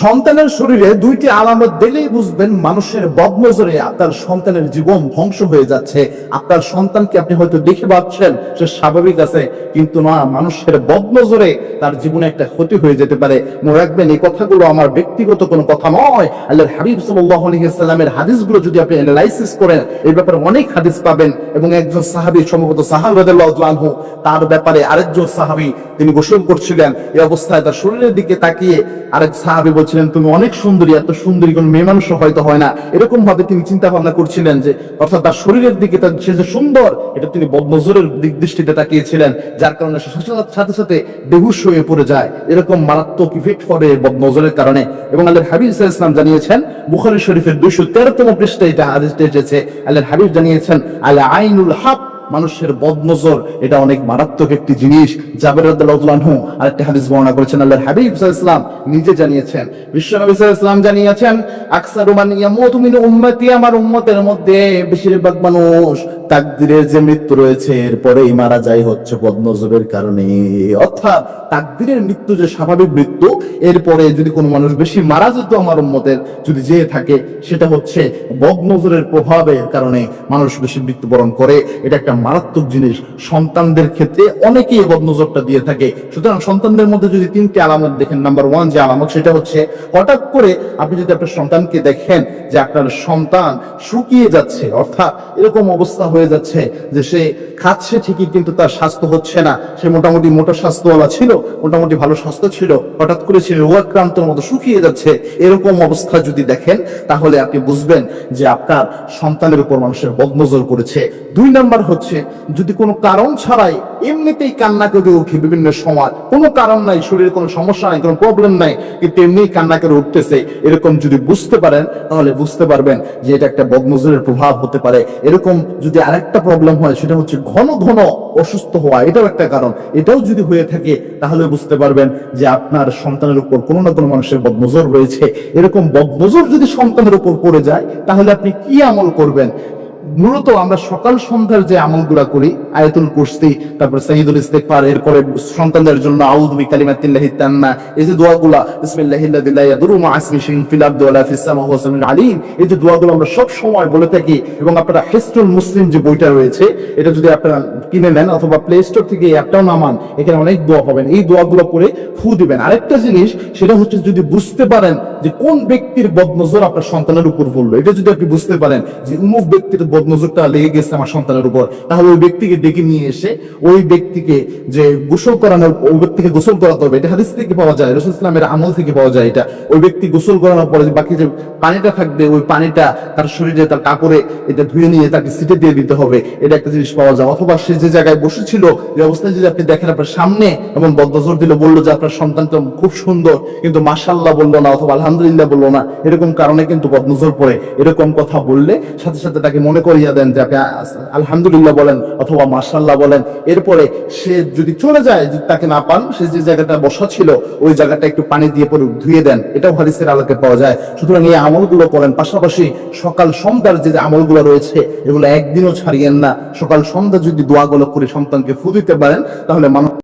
সন্তানের শরীরে দুইটি আলামত দিলেই বুঝবেন মানুষের বদনজরে আপনার সন্তানের জীবন ধ্বংস হয়ে যাচ্ছে। আপনার সন্তানকে আপনি হয়তো দেখে পাচ্ছেন, সে স্বাভাবিক আছে, কিন্তু না, মানুষের বদনজরে তার জীবনে একটা ক্ষতি হয়ে যেতে পারে। মনে রাখবেন, এই কথাগুলো আমার ব্যক্তিগত কোনো কথা নয়। আল্লাহর হাবিব সাল্লামের হাদিসগুলো যদি আপনি অ্যানালাইসিস করেন এই ব্যাপারে অনেক হাদিস পাবেন এবং একজন সাহাবী, সম্ভবত সাহাব রাদিয়াল্লাহু তার ব্যাপারে আরেকজন সাহাবি তিনি গোসল করছিলেন। এই অবস্থায় তার শরীরের দিকে তাকিয়ে আরেক সাহাবী বলছিলেন, তুমি অনেক সুন্দরী, এত সুন্দরী, কোন মেয়ে মানুষ হয়তো হয় না। এরকম ভাবে তিনি চিন্তা ভাবনা করছিলেন যে, অর্থাৎ তার শরীরের দিকে তার, সে যে সুন্দর, এটা তিনি বদনজরের দিক দৃষ্টিতে তাকিয়েছিলেন, যার কারণে সাথে সাথে বেহুশ হয়ে পড়ে যায়। এরকম মারাত্মক ইফেক্ট পড়ে বদনজরের কারণে। এবং আল্লাহর হাবিব ইসলাম জানিয়েছেন, বুখারী শরীফের দুইশো তেরোতম পৃষ্ঠায় এটা হাদিসটা এসেছে। আল্লাহর হাবিব জানিয়েছেন আল আইনুল হক মানুষের বদনজর, এটা অনেক মারাত্মক একটি জিনিস। জাবের রাদিয়াল্লাহু আর একটা হাদিস বর্ণনা করেছেন, আল্লাহর হাবিব ইসলাম নিজে জানিয়েছেন। বিশ্বনবী ইসলাম জানিয়েছেন, আকসারু মান উম্মতি আমার উম্মতের মধ্যে বেশিরভাগ মানুষ তাকদিরের যে মৃত্যু রয়েছে, এরপরেই মারা যায় হচ্ছে বদনজরের কারণে। অর্থাৎ তাকদিরের মৃত্যু যে স্বাভাবিক মৃত্যু, এরপরে যদি কোনো মানুষ বেশি মারা যেত আমার উম্মতের, যদি যেয়ে থাকে, সেটা হচ্ছে বদনজরের প্রভাবের কারণে মানুষ বেশি মৃত্যুবরণ করে। এটা একটা মারাত্মক জিনিস। সন্তানদের ক্ষেত্রে অনেকেই এই বদনজরটা দিয়ে থাকে। সুতরাং সন্তানদের মধ্যে যদি তিনটি আলামত দেখেন নাম্বার ওয়ান যে আলামত, সেটা হচ্ছে হঠাৎ করে আপনি যদি আপনার সন্তানকে দেখেন যে আপনার সন্তান শুকিয়ে যাচ্ছে, অর্থাৎ এরকম অবস্থা হয়ে যাচ্ছে যে সে খাচ্ছে ঠিকই কিন্তু তার স্বাস্থ্য হচ্ছে না। সে মোটামুটি মোটা স্বাস্থ্যওয়ালা ছিল, মোটামুটি ভালো স্বাস্থ্য ছিল, হঠাৎ করে সে রোগাক্রান্তর মতো শুকিয়ে যাচ্ছে। এরকম অবস্থা যদি দেখেন, তাহলে আপনি বুঝবেন যে আপনার সন্তানের উপর মানুষের বদনজর করেছে। দুই নাম্বার হচ্ছে যদি কোনো কারণ ছাড়াই এমনিতেই কান্না করে উঠে বিভিন্ন সময়, কোনো কারণ নাই, শরীরে কোনো সমস্যা নাই, কোনো প্রবলেম নাই, কিন্তু এমনিই কান্না করে উঠতেছে, এরকম যদি বুঝতে পারেন, তাহলে বুঝতে পারবেন যে এটা একটা বদনজরের প্রভাব হতে পারে। এরকম যদি আরেকটা প্রবলেম হয়, সেটা হচ্ছে ঘন ঘন অসুস্থ হওয়া, এটাও একটা কারণ। এটাও যদি হয়ে থাকে, তাহলে বুঝতে পারবেন যে আপনার সন্তানের উপর কোনো না কোনো মানুষের বদনজর রয়েছে। এরকম বদনজর যদি সন্তানের উপর পড়ে যায়, তাহলে আপনি কি আমল করবেন? মূলত আমরা সকাল সন্ধ্যার যে আমলগুলা করি, আয়াতুল কুরসি, তারপর সাইদুল ইস্তেগফার, এরপরে সন্তানদের জন্য তাম্মা, এই যে দোয়াগুলা, বিসমিল্লাহিল লাযী লা ইয়াদুরু মা ফিল ফিস ওয়া সামিউল এই যে দোয়াগুলো আমরা সব সময় বলে থাকি এবং আপনারা হিস্টুল মুসলিম যে বইটা রয়েছে, এটা যদি আপনারা কিনে নেন অথবা প্লে স্টোর থেকে এই নামান, এখানে অনেক দোয়া পাবেন। এই দোয়াগুলো করে ফু দিবেন। আরেকটা জিনিস, সেটা হচ্ছে যদি বুঝতে পারেন যে কোন ব্যক্তির বদনজর আপনার সন্তানের উপর পড়ল এটা যদি আপনি বুঝতে পারেন যে উমুক ব্যক্তির বদনজরটা লেগে গেছে আমার সন্তানের উপর, তাহলে ওই ব্যক্তিকে ডেকে নিয়ে এসে ওই ব্যক্তিকে যে গোসল করানোর, ওই ব্যক্তিকে গোসল করাতে হবে। এটা হাদিস থেকে পাওয়া যায়, রসুল ইসলামের আমল থেকে পাওয়া যায় এটা। ওই ব্যক্তি গোসল করানোর পরে বাকি যে পানিটা থাকবে, ওই পানিটা তার শরীরে, তার কাপড়ে এটা ধুয়ে নিয়ে তাকে সিটে দিয়ে দিতে হবে। এটা একটা জিনিস পাওয়া যায়। অথবা সে যে জায়গায় বসেছিল, যে অবস্থায় যদি আপনি দেখেন আপনার সামনে এবং বদনজর দিল, বলল যে আপনার সন্তান তো খুব সুন্দর, কিন্তু মাসাল্লাহ বলল না অথবা আলহামদুলিল্লাহ বলল না। এরকম কারণে কিন্তু বদনজর পড়ে। এরকম কথা বললে সাথে সাথে তাকে মনে করিয়ে দেন যে আপনি আলহামদুলিল্লাহ বলেন অথবা মাসাল্লাহ বলেন। এরপরে সে যদি চলে যায়, যদি তাকে না পান, সে যে জায়গাটা বসা ছিল, ওই জায়গাটা একটু পানি দিয়ে পরে ধুয়ে দেন। এটাও হাদিসের আলোকে পাওয়া যায়। সুতরাং এই আমলগুলো করেন। পাশাপাশি সকাল সন্ধ্যার যে আমলগুলো রয়েছে, এগুলো একদিনও ছাড়িয়েন না। সকাল সন্ধ্যা যদি দোয়াগুলো করে সন্তানকে ফু দিতে পারেন, তাহলে মানুষ